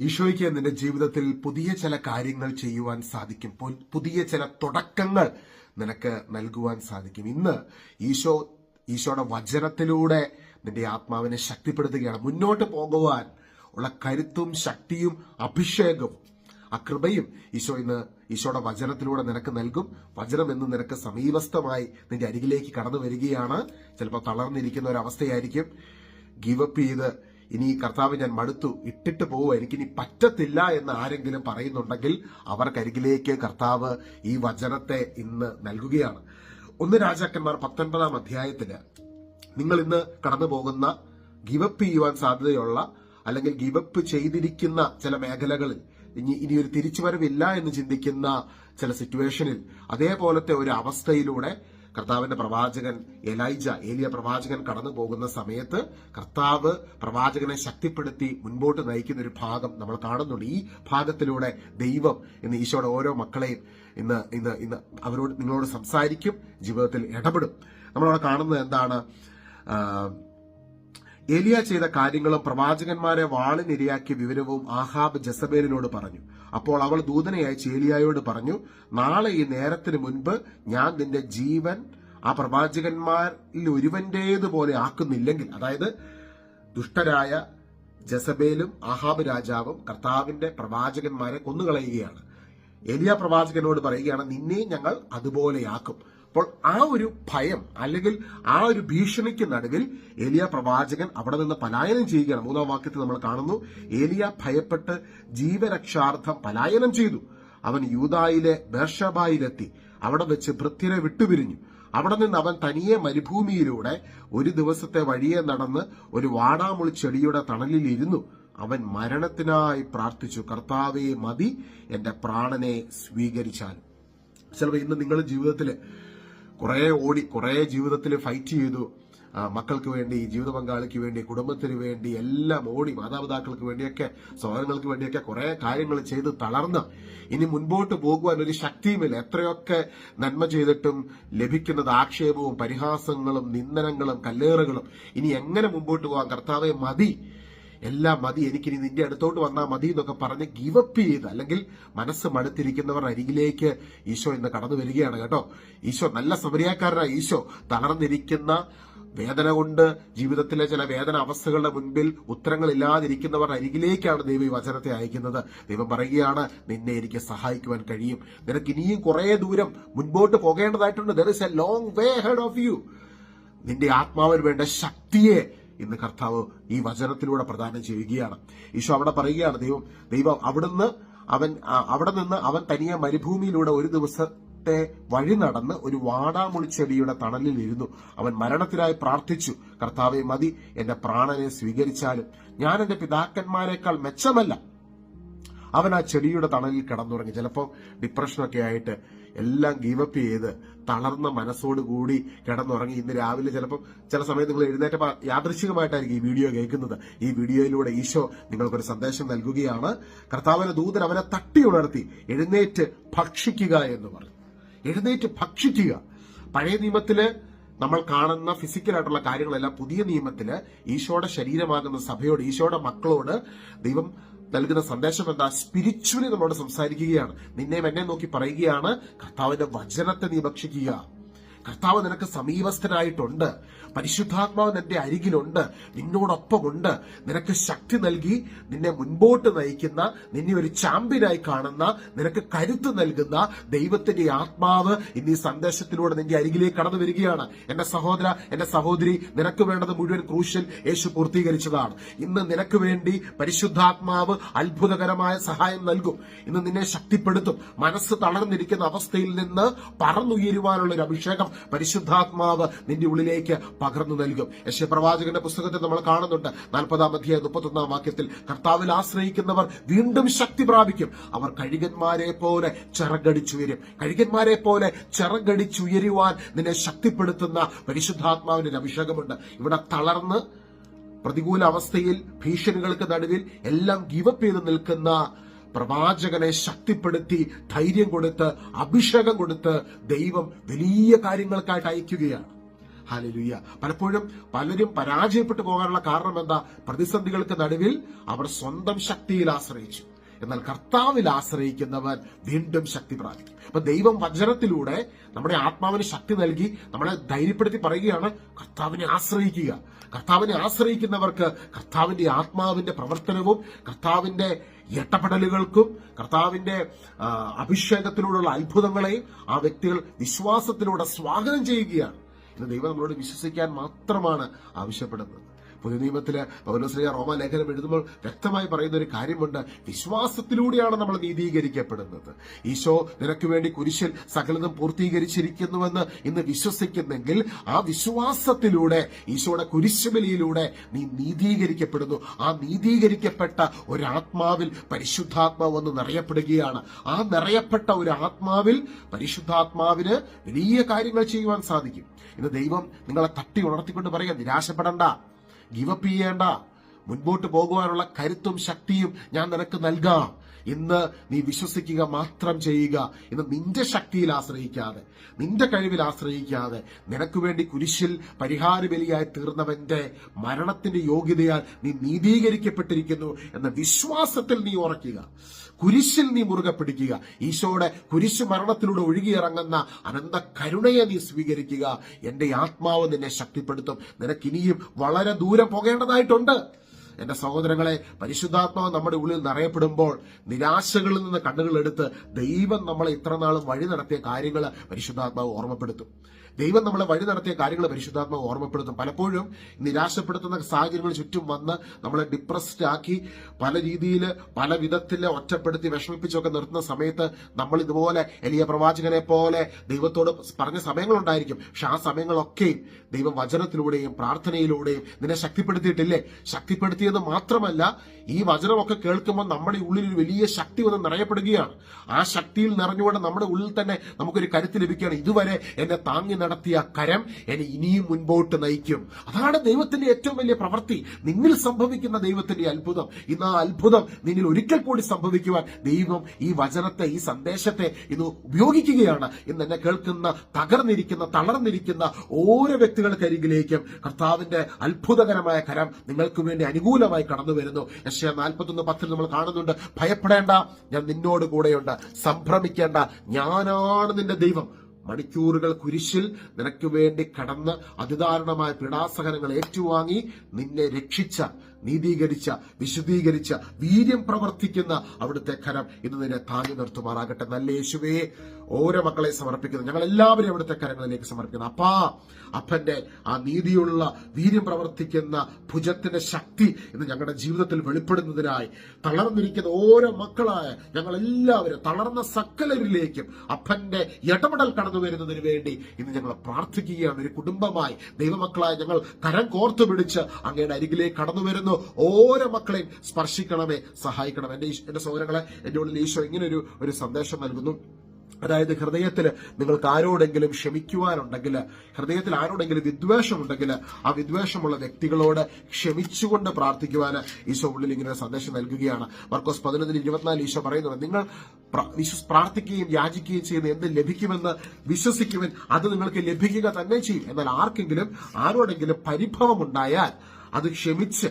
ഈശോയ്ക്ക് നിന്റെ ജീവിതത്തിൽ പുതിയ ചില കാര്യങ്ങൾ ചെയ്യുവാൻ സാധിക്കും. പുതിയ ചില തുടക്കങ്ങൾ നിനക്ക് നൽകുവാൻ സാധിക്കും. ഇന്ന് ഈശോ ഈശോയുടെ വചനത്തിലൂടെ നിന്റെ ആത്മാവിനെ ശക്തിപ്പെടുത്തുകയാണ്. മുന്നോട്ട് പോകുവാൻ ഉള്ള കരുത്തും ശക്തിയും അഭിഷേകവും ആ കൃപയും ഈശോ ഇന്ന് ഈശോയുടെ വചനത്തിലൂടെ നിനക്ക് നൽകും. വചനം എന്ന് നിനക്ക് സമീപസ്ഥമായി നിന്റെ അരികിലേക്ക് കടന്നു വരികയാണ്. ചിലപ്പോൾ തളർന്നിരിക്കുന്ന ഒരു അവസ്ഥയായിരിക്കും. ഗീവപ്പ് ചെയ്ത് ഇനി ഈ കർത്താവ് ഞാൻ മടുത്തു ഇട്ടിട്ട് പോവുക എനിക്കിനി പറ്റത്തില്ല എന്ന് ആരെങ്കിലും പറയുന്നുണ്ടെങ്കിൽ അവർക്കരികിലേക്ക് കർത്താവ് ഈ വചനത്തെ ഇന്ന് നൽകുകയാണ്. ഒന്ന് രാജാക്കന്മാർ പത്തൊൻപതാം അധ്യായത്തിന് നിങ്ങൾ ഇന്ന് കടന്നു പോകുന്ന ഗിവപ്പ് ചെയ്യുവാൻ സാധ്യതയുള്ള അല്ലെങ്കിൽ ഗിവപ്പ് ചെയ്തിരിക്കുന്ന ചില മേഖലകളിൽ ഇനി ഇനി ഒരു തിരിച്ചുവരവില്ല എന്ന് ചിന്തിക്കുന്ന ചില സിറ്റുവേഷനിൽ അതേപോലത്തെ ഒരു അവസ്ഥയിലൂടെ കർത്താവിന്റെ പ്രവാചകൻ എലൈജ ഏലിയ പ്രവാചകൻ കടന്നു പോകുന്ന സമയത്ത് കർത്താവ് പ്രവാചകനെ ശക്തിപ്പെടുത്തി മുൻപോട്ട് നയിക്കുന്ന ഒരു ഭാഗം നമ്മൾ കാണുന്നുണ്ട്. ഈ ഭാഗത്തിലൂടെ ദൈവം ഇന്ന് ഈശോയുടെ ഓരോ മക്കളെയും ഇന്ന് ഇന്ന് ഇന്ന് അവരോട് നിങ്ങളോട് സംസാരിക്കും ജീവിതത്തിൽ ഇടപെടും. നമ്മളവിടെ കാണുന്നത് എന്താണ്? ഏലിയ ചെയ്ത കാര്യങ്ങളും പ്രവാചകന്മാരെ വാളിനിരയാക്കിയ വിവരവും ആഹാബ് ജസബേലിനോട് പറഞ്ഞു. അപ്പോൾ അവൾ ദൂതനയായി ചേലിയായോട് പറഞ്ഞു നാളെ ഈ നേരത്തിന് മുൻപ് ഞാൻ നിന്റെ ജീവൻ ആ പ്രവാചകന്മാരിൽ ഒരുവന്റേതുപോലെ ആക്കുന്നില്ലെങ്കിൽ അതായത് ദുഷ്ടരായ ജസബേലും ആഹാബ് രാജാവും കർത്താവിന്റെ പ്രവാചകന്മാരെ കൊന്നുകളയുകയാണ്. എലിയ പ്രവാചകനോട് പറയുകയാണ് നിന്നെയും ഞങ്ങൾ അതുപോലെയാക്കും അപ്പോൾ ആ ഒരു ഭയം അല്ലെങ്കിൽ ആ ഒരു ഭീഷണിക്ക് നടുവിൽ ഏലിയ പ്രവാചകൻ അവിടെ നിന്ന് പലായനം ചെയ്യുകയാണ്. മൂന്നാം വാക്യത്തിൽ നമ്മൾ കാണുന്നു ഏലിയ ഭയപ്പെട്ട് ജീവരക്ഷാർത്ഥം പലായനം ചെയ്തു. അവൻ യൂതായിലെ ബേർഷബായിലെത്തി അവിടെ വെച്ച് ഭൃത്യരെ വിട്ടുപിരിഞ്ഞു. അവിടെ നിന്ന് അവൻ തനിയെ മരുഭൂമിയിലൂടെ ഒരു ദിവസത്തെ വഴിയെ നടന്ന് ഒരു വാടാമുളി ചെടിയുടെ തണലിൽ ഇരുന്നു. അവൻ മരണത്തിനായി പ്രാർത്ഥിച്ചു കർത്താവേ മതി എന്റെ പ്രാണനെ സ്വീകരിച്ചാൽ ചിലപ്പോൾ ഇന്ന് നിങ്ങളുടെ ജീവിതത്തിൽ കുറേ ഓടി കുറേ ജീവിതത്തിൽ ഫൈറ്റ് ചെയ്തു. മക്കൾക്ക് വേണ്ടി ജീവിത പങ്കാളിക്ക് വേണ്ടി കുടുംബത്തിന് വേണ്ടി എല്ലാം ഓടി മാതാപിതാക്കൾക്ക് വേണ്ടിയൊക്കെ സഹോദരങ്ങൾക്ക് വേണ്ടിയൊക്കെ കുറെ കാര്യങ്ങൾ ചെയ്ത് തളർന്ന്. ഇനി മുൻപോട്ട് പോകുവാൻ ഒരു ശക്തിയുമില്ല. എത്രയൊക്കെ നന്മ ചെയ്തിട്ടും ലഭിക്കുന്നത് ആക്ഷേപവും പരിഹാസങ്ങളും നിന്ദനങ്ങളും കല്ലേറുകളും. ഇനി എങ്ങനെ മുമ്പോട്ട് പോകാൻ കർത്താവെ മതി. എല്ലാം മതി എനിക്കിനി നിന്റെ അടുത്തോട്ട് വന്നാൽ മതി എന്നൊക്കെ പറഞ്ഞ് ഗിവപ്പ് ചെയ്ത് അല്ലെങ്കിൽ മനസ്സ് മടുത്തിരിക്കുന്നവർ അരികിലേക്ക് ഈശോ ഇന്ന് കടന്നു വരികയാണ് കേട്ടോ. ഈശോ നല്ല സമരിയാക്കാരനായ ഈശോ. തളർന്നിരിക്കുന്ന വേദന കൊണ്ട് ജീവിതത്തിലെ ചില വേദന അവസ്ഥകളുടെ മുൻപിൽ ഉത്തരങ്ങളില്ലാതിരിക്കുന്നവർ അരികിലേക്കാണ് ദൈവം ഈ വചനത്തെ അയക്കുന്നത്. ദൈവം പറയുകയാണ് നിന്നെ എനിക്ക് സഹായിക്കുവാൻ കഴിയും. നിനക്ക് ഇനിയും കുറെ ദൂരം മുൻപോട്ട് പോകേണ്ടതായിട്ടുണ്ട്. There is a long way head of you നിന്റെ ആത്മാവിന് വേണ്ട ശക്തിയെ ഇന്ന് കർത്താവ് ഈ വചനത്തിലൂടെ പ്രദാനം ചെയ്യുകയാണ്. ഈശോ അവിടെ പറയുകയാണ് ദൈവം ദൈവം അവിടുന്ന് അവൻ അവിടെ നിന്ന് അവൻ തനിയെ മരുഭൂമിയിലൂടെ ഒരു ദിവസത്തെ വഴി നടന്ന് ഒരു വാടാമുളിച്ചെടിയുടെ തണലിൽ ഇരുന്നു. അവൻ മരണത്തിനായി പ്രാർത്ഥിച്ചു കർത്താവെ മതി എന്റെ പ്രാണനെ സ്വീകരിച്ചാലും ഞാൻ എന്റെ പിതാക്കന്മാരെക്കാൾ മെച്ചമല്ല. അവൻ ആ ചെടിയുടെ തണലിൽ കിടന്നുറങ്ങി. ചിലപ്പോൾ ഡിപ്രഷനൊക്കെ ആയിട്ട് എല്ലാം ഗീവപ്പ് ചെയ്ത് തളർന്ന മനസ്സോടുകൂടി കിടന്നുറങ്ങി. ഇന്ന് രാവിലെ ചിലപ്പോൾ ചില സമയത്ത് നിങ്ങൾ എഴുന്നേറ്റപ്പോൾ യാദൃശികമായിട്ടായിരിക്കും ഈ വീഡിയോ കേൾക്കുന്നത്. ഈ വീഡിയോയിലൂടെ ഈശോ നിങ്ങൾക്കൊരു സന്ദേശം നൽകുകയാണ്. കർത്താവിന്റെ ദൂതൻ അവനെ തട്ടി ഉണർത്തി എഴുന്നേറ്റ് ഭക്ഷിക്കുക എന്ന് പറഞ്ഞു. എഴുന്നേറ്റ് ഭക്ഷിക്കുക. പഴയ നിയമത്തിൽ നമ്മൾ കാണുന്ന ഫിസിക്കലായിട്ടുള്ള കാര്യങ്ങളെല്ലാം പുതിയ നിയമത്തിൽ ഈശോയുടെ ശരീരമാകുന്ന സഭയോട് ഈശോയുടെ മക്കളോട് ദൈവം നൽകുന്ന സന്ദേശം എന്താ? സ്പിരിച്വലി നമ്മളോട് സംസാരിക്കുകയാണ്. നിന്നെയും എന്നെ നോക്കി പറയുകയാണ്. കർത്താവിന്റെ വചനത്തെ നീ ഭക്ഷിക്കുക. കർത്താവ് നിനക്ക് സമീപസ്ഥനായിട്ടുണ്ട്. പരിശുദ്ധാത്മാവ് നിന്റെ അരികിലുണ്ട്. നിന്നോടൊപ്പമുണ്ട്. നിനക്ക് ശക്തി നൽകി നിന്നെ മുൻപോട്ട് നയിക്കുന്ന നിന്നെ ഒരു ചാമ്പ്യനായി കാണുന്ന നിനക്ക് കരുത്ത് നൽകുന്ന ദൈവത്തിന്റെ ആത്മാവ് ഇന്ന് ഈ സന്ദേശത്തിലൂടെ നിന്റെ അരികിലേക്ക് കടന്നു വരികയാണ്. എന്റെ സഹോദര എന്റെ സഹോദരി നിനക്ക് വേണ്ടത് മുഴുവൻ ക്രൂശൽ യേശു പൂർത്തീകരിച്ചതാണ്. ഇന്ന് നിനക്ക് വേണ്ടി പരിശുദ്ധാത്മാവ് അത്ഭുതകരമായ സഹായം നൽകും. ഇന്ന് നിന്നെ ശക്തിപ്പെടുത്തും. മനസ്സ് തളർന്നിരിക്കുന്ന അവസ്ഥയിൽ നിന്ന് പറന്നുയരുവാനുള്ള ഒരു അഭിഷേകം പരിശുദ്ധാത്മാവ് നിന്റെ ഉള്ളിലേക്ക് പകർന്നു നൽകും. യശ പ്രവാചകന്റെ പുസ്തകത്തിൽ നമ്മൾ കാണുന്നുണ്ട്. നാൽപ്പതാം അധ്യായ മുപ്പത്തൊന്നാം വാക്യത്തിൽ കർത്താവിൽ ആശ്രയിക്കുന്നവർ വീണ്ടും ശക്തി പ്രാപിക്കും. അവർ കഴുകന്മാരെ പോലെ ചിറകടിച്ചുയരും. കഴുകന്മാരെ പോലെ ചിറകടിച്ചുയരുവാൻ നിന്നെ ശക്തിപ്പെടുത്തുന്ന പരിശുദ്ധാത്മാവിന്റെ അഭിഷേകമുണ്ട്. ഇവിടെ തളർന്ന് പ്രതികൂല അവസ്ഥയിൽ ഭീഷണികൾക്ക് നടുവിൽ എല്ലാം ഗീവപ്പ് ചെയ്ത് നിൽക്കുന്ന പ്രവാചകനെ ശക്തിപ്പെടുത്തി ധൈര്യം കൊടുത്ത് അഭിഷേകം കൊടുത്ത് ദൈവം വലിയ കാര്യങ്ങൾക്കായിട്ട് അയക്കുകയാണ്. ഹാലലുയ്യ പലപ്പോഴും പലരും പരാജയപ്പെട്ടു പോകാനുള്ള കാരണം എന്താ? പ്രതിസന്ധികൾക്ക് നടുവിൽ അവർ സ്വന്തം ശക്തിയിൽ ആശ്രയിച്ചു. എന്നാൽ കർത്താവിൽ ആശ്രയിക്കുന്നവൻ വീണ്ടും ശക്തി പ്രാപിക്കും. അപ്പൊ ദൈവം വചനത്തിലൂടെ നമ്മുടെ ആത്മാവിന് ശക്തി നൽകി നമ്മളെ ധൈര്യപ്പെടുത്തി പറയുകയാണ് കർത്താവിനെ ആശ്രയിക്കുക. കർത്താവിനെ ആശ്രയിക്കുന്നവർക്ക് കർത്താവിന്റെ ആത്മാവിന്റെ പ്രവർത്തനവും കർത്താവിന്റെ എട്ടപ്പെടലുകൾക്കും കർത്താവിന്റെ അഭിഷേകത്തിലൂടെയുള്ള അത്ഭുതങ്ങളെയും ആ വ്യക്തികൾ വിശ്വാസത്തിലൂടെ സ്വാഗതം ചെയ്യുകയാണ്. ഇന്ന് ദൈവം നമ്മളോട് വിശ്വസിക്കാൻ മാത്രമാണ് ആവശ്യപ്പെടുന്നത്. പുതിയ നിയമത്തിൽ പൗലോസ്ലിയ റോമ ലേഖനം എഴുതുമ്പോൾ വ്യക്തമായി പറയുന്ന ഒരു കാര്യമുണ്ട്. വിശ്വാസത്തിലൂടെയാണ് നമ്മൾ നീതീകരിക്കപ്പെടുന്നത്. ഈശോ നിനക്ക് വേണ്ടി കുരിശിൽ സകലതും പൂർത്തീകരിച്ചിരിക്കുന്നുവെന്ന് ഇന്ന് വിശ്വസിക്കുന്നെങ്കിൽ ആ വിശ്വാസത്തിലൂടെ ഈശോയുടെ കുരിശുബലിയിലൂടെ നീ നീതീകരിക്കപ്പെടുന്നു. ആ നീതീകരിക്കപ്പെട്ട ഒരാത്മാവിൽ പരിശുദ്ധാത്മാവ് ഒന്ന് നിറയപ്പെടുകയാണ്. ആ നിറയപ്പെട്ട ഒരു ആത്മാവിൽ പരിശുദ്ധാത്മാവിന് വലിയ കാര്യങ്ങൾ ചെയ്യുവാൻ സാധിക്കും. ഇന്ന് ദൈവം നിങ്ങളെ തട്ടി ഉണർത്തിക്കൊണ്ട് പറയുക നിരാശപ്പെടണ്ട. ഗിവപ്പ് ചെയ്യേണ്ട മുൻപോട്ട് പോകുവാനുള്ള കരുത്തും ശക്തിയും ഞാൻ നിനക്ക് നൽകാം. ഇന്ന് നീ വിശ്വസിക്കുക മാത്രം ചെയ്യുക ഇന്ന് നിന്റെ ശക്തിയിൽ ആശ്രയിക്കാതെ നിന്റെ കഴിവിൽ ആശ്രയിക്കാതെ നിനക്ക് വേണ്ടി കുരിശിൽ പരിഹാര ബലിയായി തീർന്നവന്റെ മരണത്തിന്റെ യോഗ്യതയാൽ നീ നീതീകരിക്കപ്പെട്ടിരിക്കുന്നു എന്ന വിശ്വാസത്തിൽ നീ ഉറക്കുക കുരിശിൽ നീ മുറുകെ പിടിക്കുക. ഈശോയുടെ കുരിശ് മരണത്തിലൂടെ ഒഴുകിയിറങ്ങുന്ന അനന്ത കരുണയെ നീ സ്വീകരിക്കുക. എന്റെ ആത്മാവ് നിന്നെ ശക്തിപ്പെടുത്തും. നിനക്കിനിയും വളരെ ദൂരം പോകേണ്ടതായിട്ടുണ്ട്. എന്റെ സഹോദരങ്ങളെ പരിശുദ്ധാത്മാവ് നമ്മുടെ ഉള്ളിൽ നിറയപ്പെടുമ്പോൾ നിരാശകളിൽ നിന്ന് കണ്ണുകൾ എടുത്ത് ദൈവം നമ്മളെ ഇത്ര നാളും വഴി നടത്തിയ കാര്യങ്ങൾ പരിശുദ്ധാത്മാവ് ഓർമ്മപ്പെടുത്തും. ദൈവം നമ്മളെ വഴി നടത്തിയ കാര്യങ്ങൾ പരിശുദ്ധാത്മാവ് ഓർമ്മപ്പെടുത്തും. പലപ്പോഴും നിരാശപ്പെടുത്തുന്ന സാഹചര്യങ്ങൾ ചുറ്റും വന്ന് നമ്മളെ ഡിപ്രസ്ഡ് ആക്കി പല രീതിയിൽ പല വിധത്തിൽ ഒറ്റപ്പെടുത്തി വിഷമിപ്പിച്ചൊക്കെ നിർത്തുന്ന സമയത്ത് നമ്മൾ ഇതുപോലെ എലിയ പ്രവാചകനെ പോലെ ദൈവത്തോട് പറഞ്ഞ സമയങ്ങളുണ്ടായിരിക്കും. പക്ഷെ ആ സമയങ്ങളൊക്കെയും ദൈവം വചനത്തിലൂടെയും പ്രാർത്ഥനയിലൂടെയും നിന്നെ ശക്തിപ്പെടുത്തിയിട്ടില്ലേ? ശക്തിപ്പെടുത്തിയെന്ന് മാത്രമല്ല ഈ വചനമൊക്കെ കേൾക്കുമ്പോൾ നമ്മുടെ ഉള്ളിൽ ഒരു വലിയ ശക്തി വന്ന് നിറയപ്പെടുകയാണ്. ആ ശക്തിയിൽ നിറഞ്ഞുകൊണ്ട് നമ്മുടെ ഉള്ളിൽ തന്നെ നമുക്കൊരു കരുത്ത് ലഭിക്കുകയാണ്. ഇതുവരെ എന്നെ താങ്ങി നടത്തിയ കരം എന്നെ ഇനിയും മുൻപോട്ട് നയിക്കും. അതാണ് ദൈവത്തിന്റെ ഏറ്റവും വലിയ പ്രവൃത്തി. നിന്നിൽ സംഭവിക്കുന്ന ദൈവത്തിന്റെ അത്ഭുതം. ഇന്ന് ആ അത്ഭുതം നിന്നിൽ ഒരിക്കൽ കൂടി സംഭവിക്കുവാൻ ദൈവം ഈ വചനത്തെ ഈ സന്ദേശത്തെ ഇന്ന് ഉപയോഗിക്കുകയാണ്. ഇന്ന് എന്നെ കേൾക്കുന്ന തകർന്നിരിക്കുന്ന തളർന്നിരിക്കുന്ന ഓരോ വ്യക്തികൾക്കരികിലേക്കും കർത്താവിന്റെ അത്ഭുതകരമായ കരം നിങ്ങൾക്ക് വേണ്ടി അനുകൂലമായി കടന്നു വരുന്നു. യശയ നാൽപ്പത്തൊന്ന് പത്തിൽ നമ്മൾ കാണുന്നുണ്ട് ഭയപ്പെടേണ്ട ഞാൻ നിന്നോട് കൂടെയുണ്ട്. സംഭ്രമിക്കേണ്ട ഞാനാണ് നിന്റെ ദൈവം. മണിക്കൂറുകൾ കുരിശിൽ നിനക്ക് വേണ്ടി കടന്ന് അതിദാരുണമായ പീഡാസഹനങ്ങൾ ഏറ്റുവാങ്ങി നിന്നെ രക്ഷിച്ച നീതീകരിച്ച വിശുദ്ധീകരിച്ച വീര്യം പ്രവർത്തിക്കുന്ന അവിടുത്തെ കരം ഇന്ന് നിന്നെ താങ്ങി നിർത്തുമാറാകട്ടെ. നല്ല യേശുവേ ഓരോ മക്കളെ സമർപ്പിക്കുന്നു. ഞങ്ങൾ എല്ലാവരും അവിടുത്തെ കരങ്ങളിലേക്ക് സമർപ്പിക്കുന്നു. അപ്പാ അപ്പന്റെ ആ നീതിയുള്ള വീര്യം പ്രവർത്തിക്കുന്ന ഭുജത്തിന്റെ ശക്തി ഇന്ന് ഞങ്ങളുടെ ജീവിതത്തിൽ വെളിപ്പെടുന്നതിനായി തളർന്നിരിക്കുന്ന ഓരോ മക്കളായ ഞങ്ങൾ എല്ലാവരും തളർന്ന സക്കലരിലേക്കും അപ്പന്റെ ഇടപെടൽ കടന്നു വരുന്നതിന് വേണ്ടി ഇന്ന് ഞങ്ങൾ പ്രാർത്ഥിക്കുകയാണ്. ഒരു കുടുംബമായി ദൈവമക്കളായ ഞങ്ങൾ കരം കോർത്തു പിടിച്ച് അങ്ങയുടെ അരികിലേക്ക് കടന്നു വരുന്നു. ഓരോ മക്കളെയും സ്പർശിക്കണമേ സഹായിക്കണം. എന്റെ എന്റെ സൗരങ്ങളെ എന്റെ ഉള്ളിൽ ഈശോ ഇങ്ങനെ ഒരു സന്ദേശം നൽകുന്നു. അതായത് ഹൃദയത്തിൽ നിങ്ങൾക്ക് ആരോടെങ്കിലും ക്ഷമിക്കുവാനുണ്ടെങ്കിൽ ഹൃദയത്തിൽ ആരോടെങ്കിലും വിദ്വേഷമുണ്ടെങ്കിൽ ആ വിദ്വേഷമുള്ള വ്യക്തികളോട് ക്ഷമിച്ചുകൊണ്ട് പ്രാർത്ഥിക്കുവാൻ ഈശോ ഉള്ളിൽ ഇങ്ങനെ ഒരു സന്ദേശം നൽകുകയാണ്. മർക്കോസ് പതിനൊന്നിന് ഇരുപത്തിനാല് ഈശോ പറയുന്നത് നിങ്ങൾ പ്ര- പ്രാർത്ഥിക്കുകയും യാചിക്കുകയും ചെയ്യുന്ന എന്ത് ലഭിക്കുമെന്ന് വിശ്വസിക്കുവാൻ അത് നിങ്ങൾക്ക് ലഭിക്കുക തന്നെ ചെയ്യും. എന്നാൽ ആർക്കെങ്കിലും ആരോടെങ്കിലും പരിഭവമുണ്ടായാൽ അത് ക്ഷമിച്ച്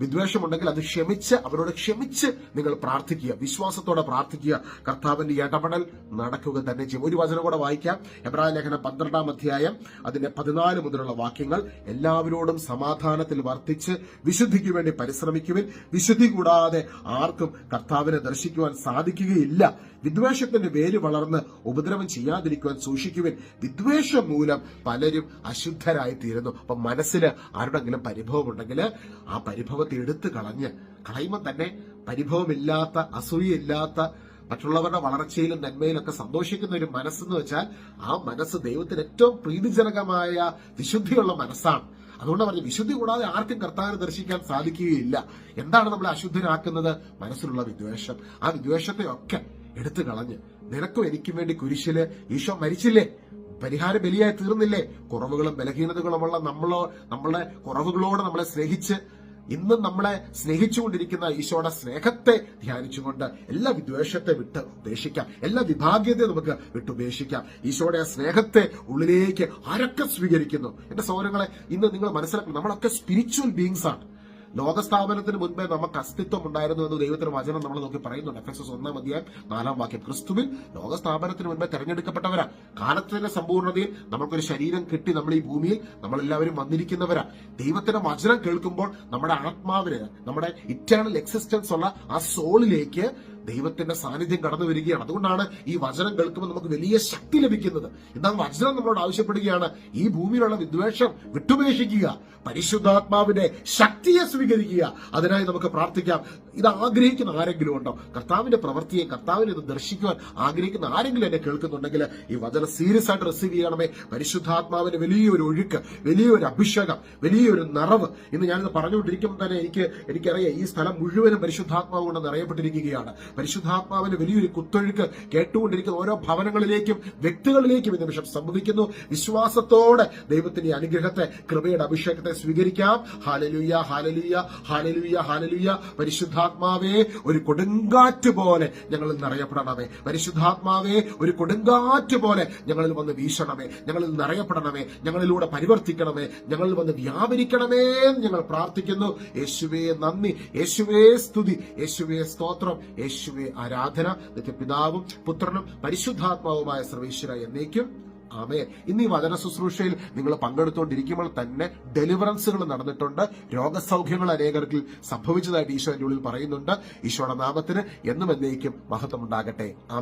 വിദ്വേഷമുണ്ടെങ്കിൽ അത് ക്ഷമിച്ച് അവരോട് ക്ഷമിച്ച് നിങ്ങൾ പ്രാർത്ഥിക്കുക. വിശ്വാസത്തോടെ പ്രാർത്ഥിക്കുക. കർത്താവിന്റെ ഇടപെടൽ നടക്കുക തന്നെ ചെയ്യും. ഒരു വചനം കൂടെ വായിക്കാം. എബ്രാഹിം ലേഖനം പന്ത്രണ്ടാം അധ്യായം അതിന്റെ പതിനാല് മുതലുള്ള വാക്യങ്ങൾ. എല്ലാവരോടും സമാധാനത്തിൽ വർത്തിച്ച് വിശുദ്ധിക്ക് വേണ്ടി പരിശ്രമിക്കുവിൻ. വിശുദ്ധി കൂടാതെ ആർക്കും കർത്താവിനെ ദർശിക്കുവാൻ സാധിക്കുകയില്ല. വിദ്വേഷത്തിന്റെ വേര് വളർന്ന് ഉപദ്രവം ചെയ്യാതിരിക്കുവാൻ സൂക്ഷിക്കുവിൻ. വിദ്വേഷം മൂലം പലരും അശുദ്ധരായി തീരുന്നു അപ്പൊ മനസ്സിൽ ആരുടെങ്കിലും പരിഭവം പരിഭവമുണ്ടെങ്കിൽ ആ പരിഭവത്തെ എടുത്തു കളഞ്ഞ് കളയുമ്പം തന്നെ പരിഭവമില്ലാത്ത അസൂയില്ലാത്ത മറ്റുള്ളവരുടെ വളർച്ചയിലും നന്മയിലും ഒക്കെ സന്തോഷിക്കുന്ന ഒരു മനസ്സെന്ന് വെച്ചാൽ ആ മനസ്സ് ദൈവത്തിന് ഏറ്റവും പ്രീതിജനകമായ വിശുദ്ധിയുള്ള മനസ്സാണ്. അതുകൊണ്ട് പറഞ്ഞു വിശുദ്ധി കൂടാതെ ആർക്കും കർത്താവിനെ ദർശിക്കാൻ സാധിക്കുകയില്ല. എന്താണ് നമ്മളെ അശുദ്ധരാക്കുന്നത്? മനസ്സിലുള്ള വിദ്വേഷം. ആ വിദ്വേഷത്തെ ഒക്കെ എടുത്തു കളഞ്ഞ് നിനക്കും എനിക്കും വേണ്ടി കുരിശിൽ ഈശോ മരിച്ചില്ലേ? പരിഹാര ബലിയായി തീർന്നില്ലേ? കുറവുകളും ബലഹീനതകളുമുള്ള നമ്മളോ നമ്മളെ കുറവുകളോട് നമ്മളെ സ്നേഹിച്ച് ഇന്നും നമ്മളെ സ്നേഹിച്ചുകൊണ്ടിരിക്കുന്ന ഈശോയുടെ സ്നേഹത്തെ ധ്യാനിച്ചുകൊണ്ട് എല്ലാ വിദ്വേഷത്തെ വിട്ട് ഉപേക്ഷിക്കാം. എല്ലാ വിഭാഗ്യത്തെ നമുക്ക് വിട്ടുപേക്ഷിക്കാം ഈശോയുടെ സ്നേഹത്തെ ഉള്ളിലേക്ക് ആരൊക്കെ സ്വീകരിക്കുന്നു? എന്റെ സൗരങ്ങളെ ഇന്ന് നിങ്ങൾ മനസ്സിലാക്കണം നമ്മളൊക്കെ സ്പിരിച്വൽ ബീങ്സ് ആണ്. ലോകസ്ഥാപനത്തിന് മുൻപേ നമുക്ക് അസ്തിത്വം ഉണ്ടായിരുന്നു എന്ന് ദൈവത്തിന്റെ വചനം നമ്മൾ നോക്കി പറയുന്നുണ്ട്. എഫ് എസ് എസ് ഒന്നാം അധ്യായം നാലാം വാക്യം. ക്രിസ്തുവിൽ ലോകസ്ഥാപനത്തിന് മുൻപേ തെരഞ്ഞെടുക്കപ്പെട്ടവരാ. കാലത്തിന്റെ സമ്പൂർണതയിൽ നമുക്കൊരു ശരീരം കിട്ടി നമ്മൾ ഈ ഭൂമിയിൽ നമ്മളെല്ലാവരും വന്നിരിക്കുന്നവരാ. ദൈവത്തിന്റെ വചനം കേൾക്കുമ്പോൾ നമ്മുടെ ആത്മാവിന് നമ്മുടെ ഇറ്റേണൽ എക്സിസ്റ്റൻസ് ഉള്ള ആ സോളിലേക്ക് ദൈവത്തിന്റെ സാന്നിധ്യം കടന്നു വരികയാണ്. അതുകൊണ്ടാണ് ഈ വചനം കേൾക്കുമ്പോൾ നമുക്ക് വലിയ ശക്തി ലഭിക്കുന്നത്. എന്നാൽ വചനം നമ്മളോട് ആവശ്യപ്പെടുകയാണ് ഈ ഭൂമിയിലുള്ള വിദ്വേഷം വിട്ടുപേക്ഷിക്കുക പരിശുദ്ധാത്മാവിന്റെ ശക്തിയെ സ്വീകരിക്കുക. അതിനായി നമുക്ക് പ്രാർത്ഥിക്കാം. ഇത് ആഗ്രഹിക്കുന്ന ആരെങ്കിലും ഉണ്ടോ? കർത്താവിന്റെ പ്രവൃത്തിയെ കർത്താവിനെ ഇത് ദർശിക്കുവാൻ ആഗ്രഹിക്കുന്ന ആരെങ്കിലും എന്നെ കേൾക്കുന്നുണ്ടെങ്കിൽ ഈ വചനം സീരിയസ് ആയിട്ട് റിസീവ് ചെയ്യണമേ. പരിശുദ്ധാത്മാവിന്റെ വലിയൊരു ഒഴുക്ക് വലിയൊരു അഭിഷേകം വലിയൊരു നിറവ്. ഇന്ന് ഞാനിത് പറഞ്ഞുകൊണ്ടിരിക്കുമ്പോൾ തന്നെ എനിക്ക് എനിക്കറിയാം ഈ സ്ഥലം മുഴുവനും പരിശുദ്ധാത്മാവ് കൊണ്ട് നിറയപ്പെട്ടിരിക്കുകയാണ് പരിശുദ്ധാത്മാവിന്റെ വലിയൊരു കുത്തൊഴുക്ക് കേട്ടുകൊണ്ടിരിക്കുന്ന ഓരോ ഭവനങ്ങളിലേക്കും വ്യക്തികളിലേക്കും ഈ നിമിഷം സംഭവിക്കുന്നു വിശ്വാസത്തോടെ ദൈവത്തിന്റെ അനുഗ്രഹത്തെ കൃപയുടെ അഭിഷേകത്തെ സ്വീകരിക്കാം. ഹാലലുയ ഹാലലുയ ഹാലലുയ ഹാലലുയ പരിശുദ്ധാത്മാവേ ഒരു കൊടുങ്കാറ്റ് പോലെ ഞങ്ങളിൽ നിറയപ്പെടണമേ പരിശുദ്ധാത്മാവേ ഒരു കൊടുങ്കാറ്റ് പോലെ ഞങ്ങളിൽ വന്ന് വീശണമേ. ഞങ്ങളിൽ നിറയപ്പെടണമേ ഞങ്ങളിലൂടെ പരിവർത്തിക്കണമേ. ഞങ്ങളിൽ വന്ന് വ്യാപരിക്കണമേ എന്ന് ഞങ്ങൾ പ്രാർത്ഥിക്കുന്നു. യേശുവേ നന്ദി. യേശുവേ സ്തുതി. യേശുവേ സ്തോത്രം. യേശുവേ ആരാധന നിത്യ പിതാവും പുത്രനും പരിശുദ്ധാത്മാവുമായ സർവേശ്വര എന്നേക്കും. ആമേ ഇന്ന് ഈ വചന ശുശ്രൂഷയിൽ നിങ്ങൾ പങ്കെടുത്തുകൊണ്ടിരിക്കുമ്പോൾ തന്നെ ഡെലിവറൻസുകൾ നടന്നിട്ടുണ്ട്. രോഗസൗഖ്യങ്ങൾ അനേകർക്ക് സംഭവിച്ചതായിട്ട് ഈശോ എന്റെ ഉള്ളിൽ പറയുന്നുണ്ട്. ഈശോയുടെ നാമത്തിന് എന്നും എന്നേക്കും മഹത്വം ഉണ്ടാകട്ടെ